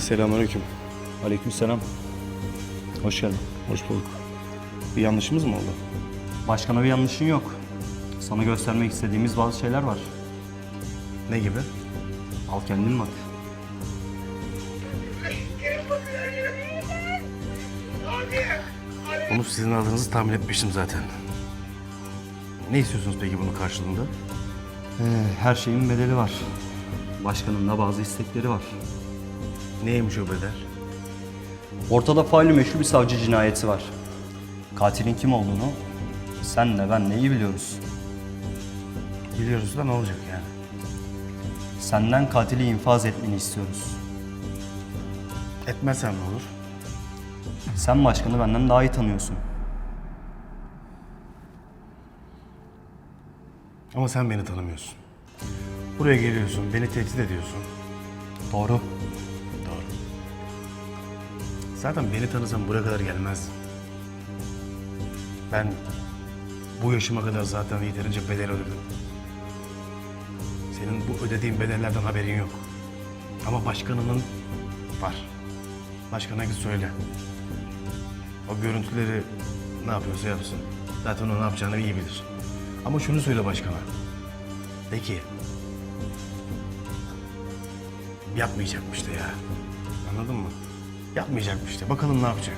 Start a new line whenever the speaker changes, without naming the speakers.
Selamünaleyküm.
Aleykümselam. Hoş geldin.
Hoş bulduk. Bir yanlışımız mı oldu?
Başkana bir yanlışın yok. Sana göstermek istediğimiz bazı şeyler var.
Ne gibi?
Al kendin bak.
Bunu sizin aldığınızı tahmin etmiştim zaten. Ne istiyorsunuz peki bunun karşılığında?
Ee, her şeyin bedeli var. Başkanın da bazı istekleri var.
Neymiş o bedel?
Ortada faili meşhur bir savcı cinayeti var. Katilin kim olduğunu senle ben neyi biliyoruz.
Biliyoruz da ne olacak yani?
Senden katili infaz etmeni istiyoruz.
Etmezsem ne olur?
Sen başkanı benden daha iyi tanıyorsun.
Ama sen beni tanımıyorsun. Buraya geliyorsun, beni tehdit ediyorsun.
Doğru.
Zaten beni tanısan buraya kadar gelmezdin. Ben bu yaşıma kadar zaten yeterince bedel ödedim. Senin bu ödediğin bedellerden haberin yok. Ama başkanının var. Başkana git söyle. O görüntüleri ne yapıyorsa yapsın. Zaten o ne yapacağını iyi bilir. Ama şunu söyle başkana. De ki... Yapmayacakmış de ya. Anladın mı? Yapmayacakmış de. Bakalım ne yapacak.